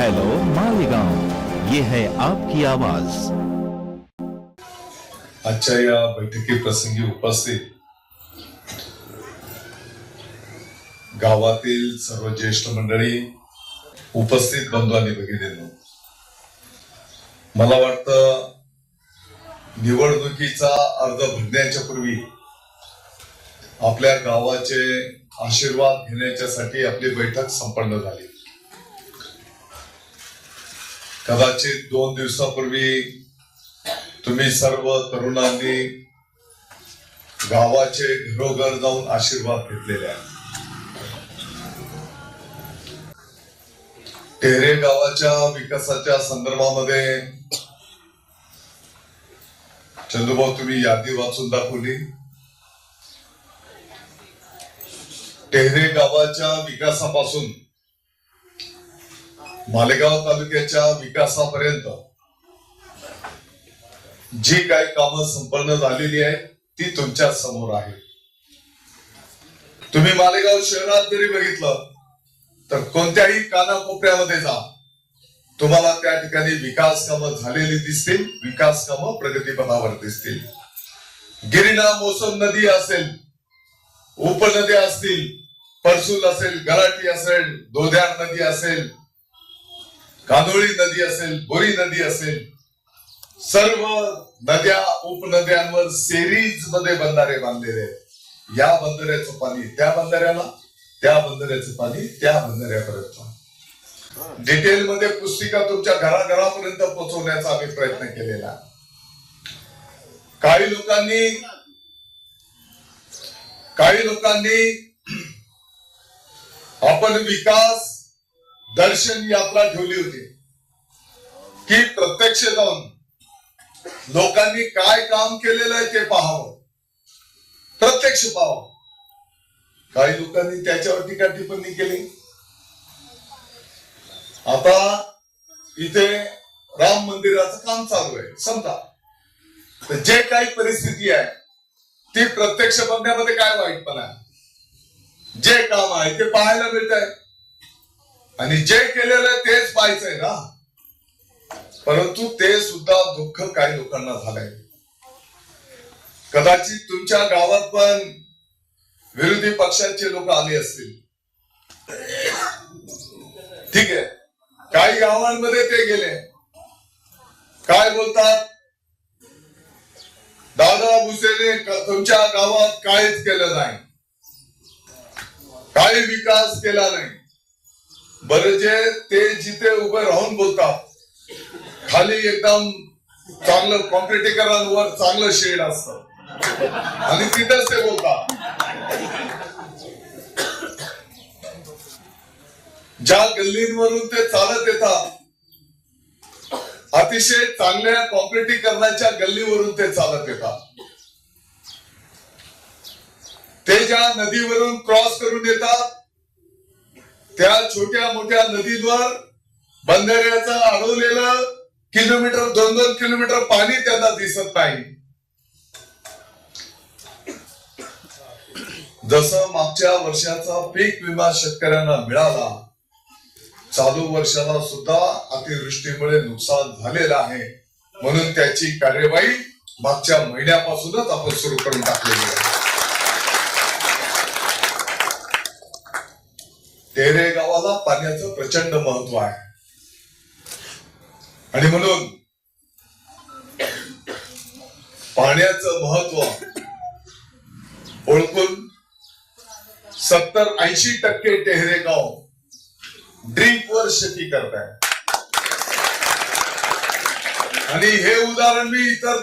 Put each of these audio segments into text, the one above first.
Hello Malegaon. ये है आपकी आवाज। आजच्या या बैठकी प्रसंगी उपस्थित गावातील सर्व ज्येष्ठ मंडळी उपस्थित बंधू आणि भगिनींनो मला वाटतं निवडणुकीचा अर्ज भरण्याच्या पूर्वी आपल्या गावाचे आशीर्वाद घेण्याच्यासाठी आपली बैठक संपन्न झाली. कदाचित दोन दिवसापूर्वी तुम्ही सर्व तरुणांनी गावाचे घरोघर जाऊन आशीर्वाद घेतलेले आहे टेहरे गावाच्या विकासाच्या संदर्भामध्ये चंदुभाऊ तुम्ही यादी वाचून दाखवली. टेहरे गावाच्या विकासापासून मालेगाव तालुक्याच्या विकासापर्यंत जी काही कामं संपन्न झालेली आहेत ती तुमच्यासमोर आहे तुम्ही मालेगाव शहरात जरी बघितलं तर कोणत्याही कानाकोपऱ्यामध्ये जा. तुम्हाला त्या ठिकाणी विकास कामं झालेली दिसतील विकास कामं प्रगतीपथावर दिसतील. गिरिना मोसम नदी असेल उपनद्या असतील परसूल असेल गलाटी असेल दोध्यार नदी असेल कांदोळी नदी असेल बोरी नदी असेल सर्व नद्या उपनद्यांवर सेरीजमध्ये बंधारे बांधलेले आहेत. या बंधाऱ्याचं पाणी त्या बंधाऱ्याला त्या बंधाऱ्याचं पाणी त्या बंधाऱ्यापर्यंत. डिटेल मध्ये पुस्तिका तुमच्या घराघरापर्यंत पोहोचवण्याचा आम्ही प्रयत्न केलेला काही लोकांनी काही लोकांनी आपण विकास दर्शन यात्रा ठेवली होती. की प्रत्यक्ष जाऊन लोकांनी काय काम केलेलं आहे ते पाहावं. प्रत्यक्ष पाहावं. काही लोकांनी त्याच्यावर टीका टिप्पणी केली. आता इथे राम मंदिराचं काम चालू आहे. समजा. जे काही परिस्थिती आहे ती प्रत्यक्ष बघण्यामध्ये काय वाईटपणा आहे? जे काम आहे ते पाहायला मिळत आहे आणि जे केलेलं तेच पाहायचंय ना. परंतु ते सुद्धा दुःख काही लोकांना झालंय. कदाचित तुमच्या गावात पण विरोधी पक्षाचे लोक आले असतील. ठीक आहे. काही गावांमध्ये ते गेले. काय बोलतात? दादा भुसेने तुमच्या गावात काहीच केलं नाही. काही विकास केला नाही. बरं जे ते जिथे उभे राहून बोलतात. खाली एकदम चांगलं कॉम्पिटिकरांवर चांगलं शेड असतं. आणि तिथंच ते बोलतात. ज्या गल्लींवरून ते चालत येतात अतिशय चांगल्या कॉम्पिटिकरणाच्या गल्लीवरून ते चालत येतात. ते ज्या नदीवरून क्रॉस करून येतात त्या छोट्या मोठ्या नदीवर बंधाऱ्याचं अडवलेलं किलोमीटर दोन दोन किलोमीटर पाणी त्यांना दिसत नाही. जसं मागच्या वर्षाचा पीक विमा शेतकऱ्यांना मिळाला चालू वर्षाला सुद्धा अतिवृष्टीमुळे नुकसान झालेलं आहे. म्हणून त्याची कार्यवाही मागच्या महिन्यापासूनच आपण सुरू करून टाकलेली आहे. तेरे गावाला पाण्याचं प्रचंड महत्त्व आहे. आणि म्हणून पाण्याचं महत्त्व ओळखून सत्तर ऐंशी टक्के टेहरे गाव वर शेती करताय. आणि हे उदाहरण मी इतर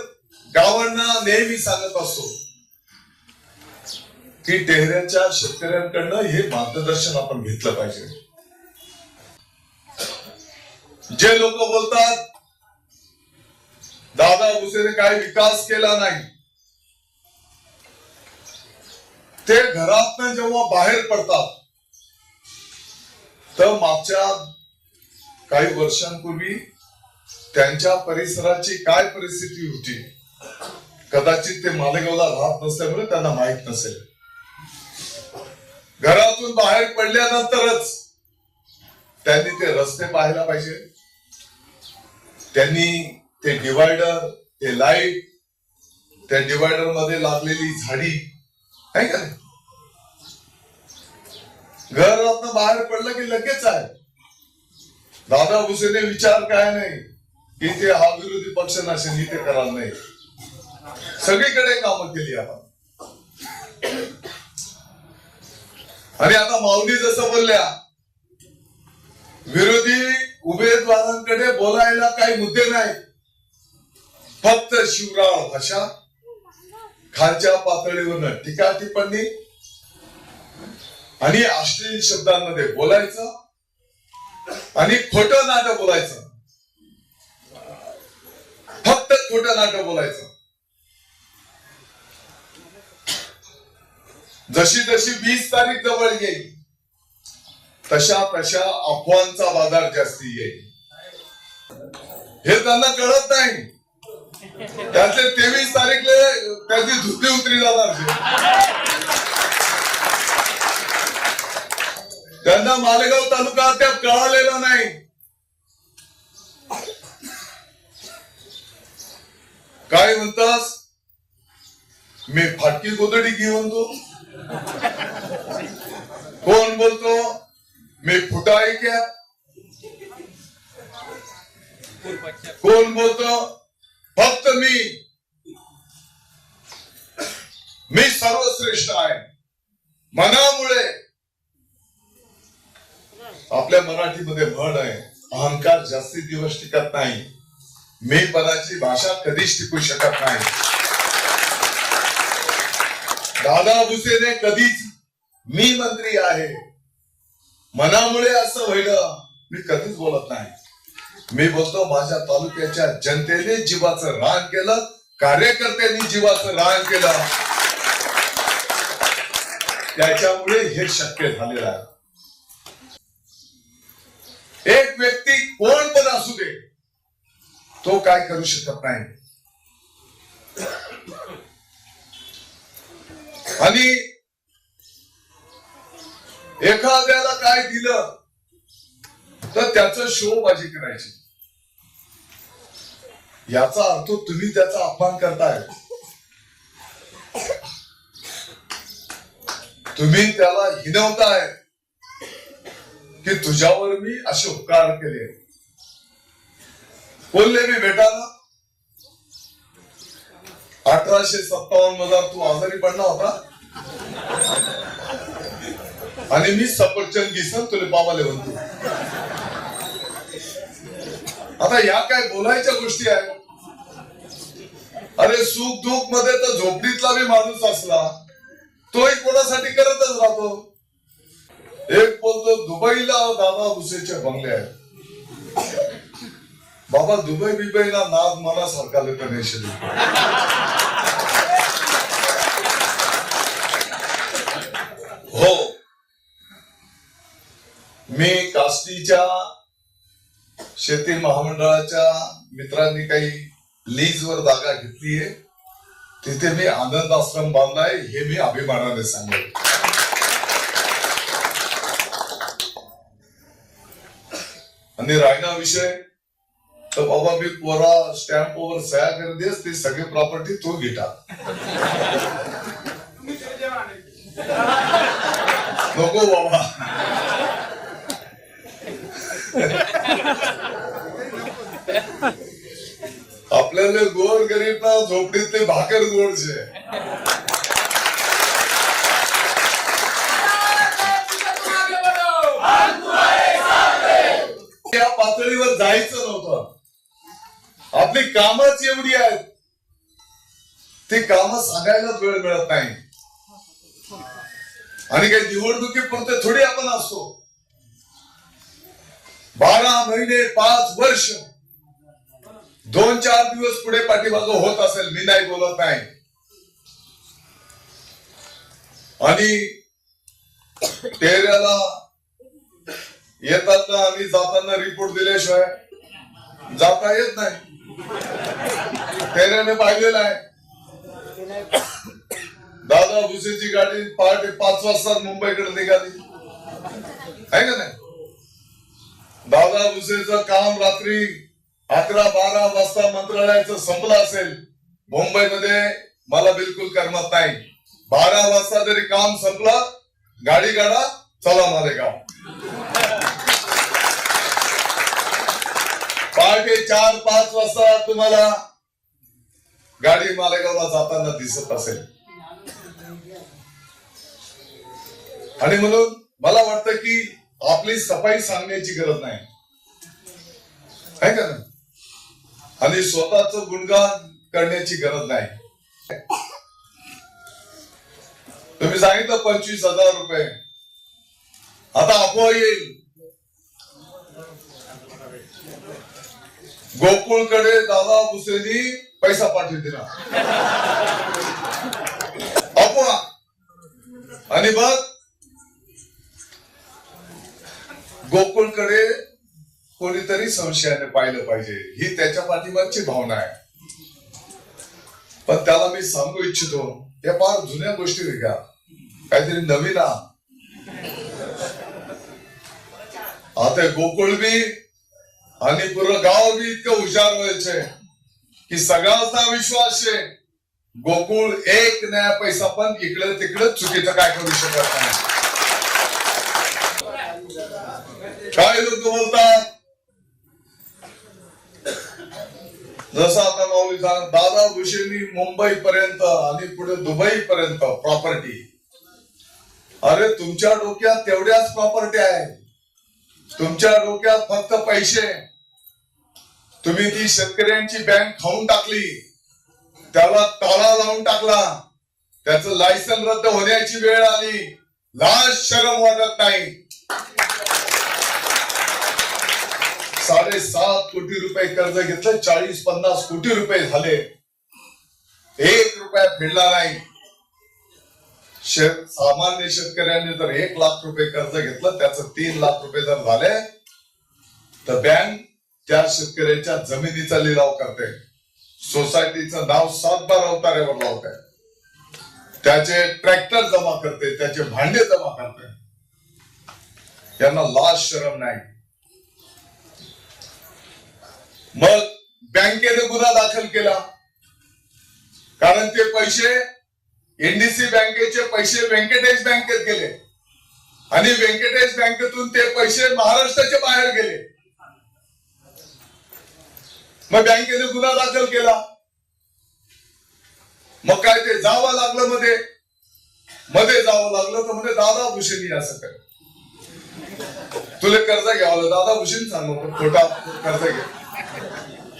गावांना नेहमी सांगत असतो की टेहऱ्याच्या शेतकऱ्यांकडनं हे मार्गदर्शन आपण घेतलं पाहिजे. जे लोक बोलतात दादा भुसेने काही विकास केला नाही. ते घरातनं जेव्हा बाहेर पडतात तर मागच्या काही वर्षांपूर्वी त्यांच्या परिसराची काय परिस्थिती होती कदाचित ते मालेगावला राहत नसल्यामुळे त्यांना माहीत नसेल. घरातून बाहेर पडल्यानंतरच त्यांनी ते रस्ते पाहायला पाहिजे. त्यांनी ते डिवायडर ते लाइट त्या डिवायडरमध्ये लागलेली झाडी आहे का घरातनं बाहेर पडलं की लगेच आहे. दादा भुसेने विचार काय नाही की ते हा विरोधी पक्ष नसेल ते करायला नाही. सगळीकडे कामं केली आपण. आणि आता माऊली जसं बोलल्या विरोधी उमेदवारांकडे बोलायला काही मुद्दे नाही. फक्त शिवराळ भाषा खालच्या पातळीवर टीका टिप्पणी आणि अश्लील शब्दांमध्ये बोलायचं आणि खोट नाटक बोलायचं. फक्त खोट नाटक बोलायचं. जशी जशी वीस तारीख जवळ येईल तशा तशा अफवांचा बाजार जास्ती येईल. हे त्यांना कळत नाही. त्याचे तेवीस तारीखले त्याची धुती उतरी जाणार त्यांना मालेगाव तालुका त्या कळालेला नाही. काय म्हणतास मी फाटकी गोदडी घेऊन तो कोण बोलतो? मी फुटा क्या? कोण बोलतो? फक्त मी. मी सर्वश्रेष्ठ आहे. मनामुळे. आपल्या मराठीमध्ये म्हण आहे अहंकार जास्ती दिवस टिकत नाही. मी पदाची भाषा कधीच टिकू शकत नाही. दादा भुसेने कधीच मी मंत्री आहे. मनामुळे असं व्हायलं मी कधीच बोलत नाही. मी बोलतो माझ्या तालुक्याच्या जनतेने जीवाचं रान केलं कार्यकर्त्यांनी जीवाचं रान केलं. त्याच्यामुळे हे शक्य झालेलं आहे. एक व्यक्ती कोण पण असू दे तो काय करू शकत नाही. आणि एखाद्याला काय दिलं तर त्याच शोबाजी करायची. याचा अर्थ तुम्ही त्याचा अपमान करताय. तुम्ही त्याला हिनवताय. की तुझ्यावर मी असे उपकार केले. बोलले मी बेटाला अठराशे सत्तावन्न मधार तू आजारी पडला होता? आणि मी सफरचंद दिसन तुला बाबाले म्हणतो. आता या काय बोलायच्या गोष्टी आहेत अरे सुख दुःखमध्ये तर झोपडीतला बी माणूस असला तोही कोणासाठी करतच राहतो? एक बोलतो दुबईला हो दादा भुसेचे बंगले आहेत. बाबा दुबई बिबईला नाद मनासारखा लोक नेशली हो मी काष्टीच्या शेती महामंडळाच्या मित्रांनी काही लीजवर जागा घेतलीये तिथे मी आनंद आश्रम बांधलाय हे मी अभिमानाने सांगेन. आणि रायना विषय तर बाबा मी कोरा स्टॅम्पवर सह्या कर देस ती सगळी प्रॉपर्टी तू घेटा नको बाबा. आपल्याला गोर गरीब ना ते भाकर गोड છે या पातळीवर जायचं नव्हतं. आपली कामच एवढी आहेत. ती काम सांगायलाच वेळ मिळत नाही. आणि काही निवडणुकी पुरते थोडी आपण असतो. बारा महिने पाच वर्ष. दोन चार दिवस पुढे पाठीमागं होत असेल मी नाही बोलत नाही. आणि तेऱ्याला येताना आणि जाताना रिपोर्ट दिल्याशिवाय जाता येत नाही. तेऱ्याने पाहिलेलं आहे. दादा भुसेची गाडी पहाटे पाच वाजता मुंबईकडे निघाली. आहे का नाही? दादा भुसेचं काम रात्री अकरा बारा वाजता मंत्रालयाचं संपलं असेल. मुंबईमध्ये मला बिलकुल करमत नाही. बारा वाजता जरी काम संपलं गाडी गाडा चला मालेगाव. पहाटे चार पाच वाजता तुम्हाला गाडी मालेगावला जाताना दिसत असेल. आणि म्हणून मला वाटतं की आपली सफाई सांगण्याची गरज नाही. आहे का आणि स्वतःच गुणगान करण्याची गरज नाही. तुम्ही सांगितलं पंचवीस हजार रुपये. आता अफवा येईल. गोकुळकडे दादा भुसेनी पैसा पाठवते ना अफवा. आणि बघ गोकुळकडे कोणीतरी संशयाने पाहिलं पाहिजे. ही त्याच्या पाठीमागची भावना आहे. पण त्याला मी सांगू इच्छितो या फार जुन्या गोष्टी घ्या काहीतरी नवीन आता गोकुळ बी आणि पूर्ण गाव बी इतकं हुशार व्हायचे की सगळ्यांचा विश्वास आहे. गोकुळ एक नया पैसा पण इकडे तिकडे चुकीचं काय करू शकत नाही. काय लोक बोलतात. जसं आता माऊली सांग दादा भुशेनी मुंबई पर्यंत आणि पुढे दुबई पर्यंत प्रॉपर्टी अरे तुमच्या डोक्यात तेवढ्याच प्रॉपर्टी आहे. तुमच्या डोक्यात फक्त पैसे. तुम्ही ती शेतकऱ्यांची बँक खाऊन टाकली. त्याला ताळा लावून टाकला. त्याचं लायसन रद्द होण्याची वेळ आली. लाज शरम वाटत नाही. साडेसात कोटी रुपये कर्ज घेतलं चाळीस पन्नास कोटी रुपये झाले. एक रुपया फेडला नाही. शेत सामान्य शेतकऱ्याने जर एक लाख रुपये कर्ज घेतलं त्याचं तीन लाख रुपये जर झाले तर बँक त्या शेतकऱ्याच्या जमिनीचा लिलाव करते. सोसायटीचं नाव सातबार अवतारेवर लावते. त्याचे ट्रॅक्टर जमा करते त्याचे भांडे जमा करते. यांना लाज शरम नाही. मग बँकेने गुन्हा दाखल केला. कारण ते पैसे एनडीसी बँकेचे पैसे व्यंकटेश बँकेत गेले. आणि व्यंकटेश बँकेतून ते पैसे महाराष्ट्राच्या बाहेर गेले. मग बँकेने गुन्हा दाखल केला. मग काय ते जावं लागलं मध्ये? मध्ये जावं लागलं तर मध्ये दादा भूषणी असं काय तुला कर्ज घ्यावं दादा भूषण सांगतो खोटा कर्ज घ्या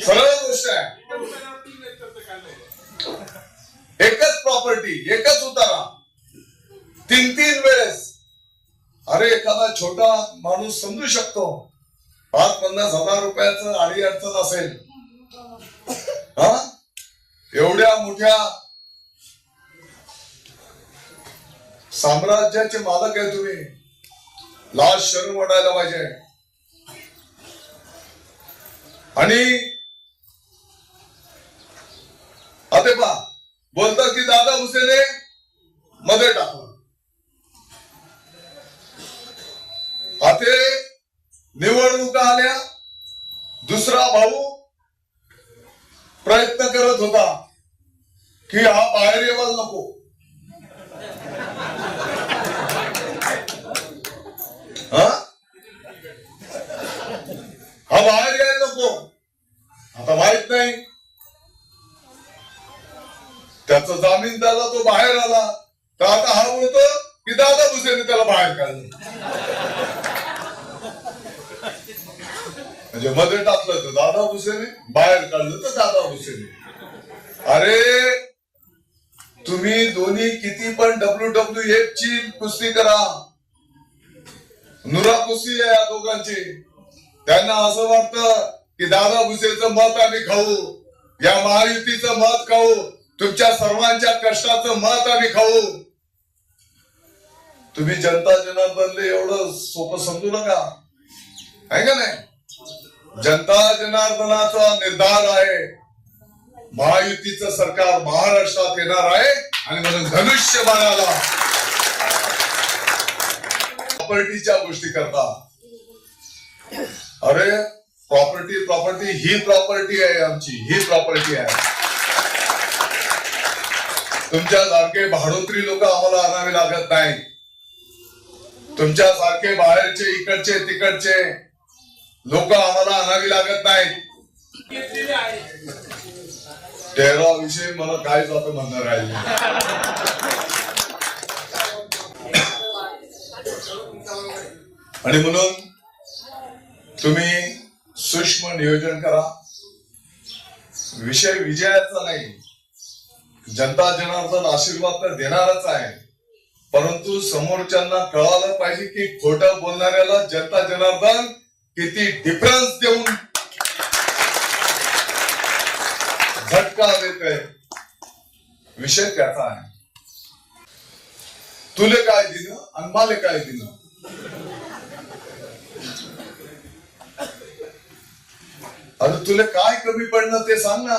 सरळ गोष्ट आहे. एकच प्रॉपर्टी एकच उतारा. तीन तीन वेळेस. अरे एखादा छोटा माणूस समजू शकतो. पाच पन्नास हजार रुपयाचं आडी अडचण असेल. हा? एवढ्या मोठ्या साम्राज्याचे मालक आहे तुम्ही. लाज शरण वाटायला पाहिजे. आणि ते पहा बोलतात की दादा हुसेने मध्ये टाकलं आता निवडणुका आल्या दुसरा भाऊ प्रयत्न करत होता की हा बाहेर येवाल नको. हा? हा बाहेर यायला नको. आता माहीत नाही. त्याचा जामीन त्याला तो बाहेर आला. तर आता हा बोलतो की दादा भुसेने त्याला बाहेर काढलं. म्हणजे मध्ये टाकलं तर दादा भुसेने बाहेर काढलं तर दादा भुसेने. अरे तुम्ही दोन्ही किती पण डब्ल्यू डब्ल्यू एफ ची कुस्ती करा. नुरा कुस्ती आहे या दोघांची. त्यांना असं वाटतं की दादा भुसेचं मत आम्ही खाऊ. या महायुतीचं मत खाऊ. तुमच्या सर्वांच्या कष्टाचं मत आम्ही खाऊ. तुम्ही जनता जनार्दनले एवढं सोपं समजू नका. आहे का नाही? जनता जनार्दनाचा निर्धार आहे. महायुतीचं सरकार महाराष्ट्रात येणार आहे आणि म्हणून धनुष्य बाणाला. प्रॉपर्टीच्या गोष्टी करता. अरे प्रॉपर्टी प्रॉपर्टी ही प्रॉपर्टी आहे आमची. ही प्रॉपर्टी आहे. तुमच्या सारखे भाडोत्री लोक आम्हाला आणावे लागत नाही. तुमच्या सारखे बाहेरचे इकडचे तिकडचे लोक आम्हाला आणावी लागत नाहीत. तेरा विषयी मला काय जातं म्हणणं राहिले आणि म्हणून तुम्ही सूक्ष्म नियोजन करा. विषय विजयाचा नाही. जनता जनार्दन आशीर्वाद तर देणारच आहे. परंतु समोरच्यांना कळालं पाहिजे की खोटं बोलणाऱ्याला जनता जनार्दन किती डिफरन्स देऊन झटका देत विषय त्याचा आहे. तुले काय दिलं आणि माले काय दिलं? अरे तुला काय कमी पडणं ते सांग ना.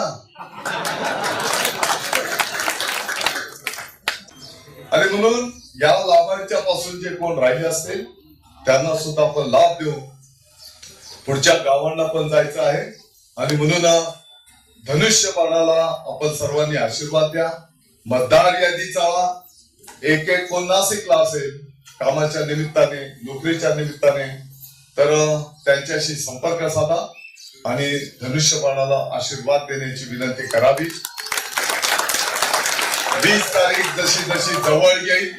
आणि म्हणून या लाभांच्या पासून जे कोण राहिले असतील त्यांना सुद्धा आपण लाभ देऊ. पुढच्या गावांना पण जायचं आहे. आणि म्हणून धनुष्यबाणाला आपण सर्वांनी आशीर्वाद द्या. मतदार यादी चाळा एक एक कोण नाशिकला असेल कामाच्या निमित्ताने नोकरीच्या निमित्ताने तर त्यांच्याशी संपर्क साधा आणि धनुष्यबाणाला आशीर्वाद देण्याची विनंती करावी. वीस तारीख जशी जशी जवळ येईल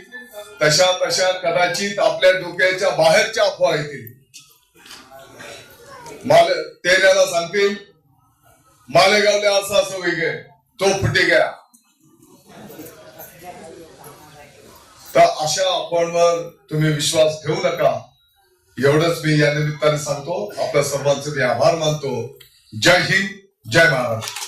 तशा तशा कदाचित आपल्या डोक्याच्या बाहेरच्या अफवा येतील. माले तेऱ्याला सांगतील मालेगावला असं असं वेगळे तो फुटे गया. तर अशा अफवांवर तुम्ही विश्वास ठेवू नका. एवढंच मी या निमित्ताने सांगतो. आपल्या सर्वांचे मी आभार मानतो. जय हिंद जय महाराष्ट्र.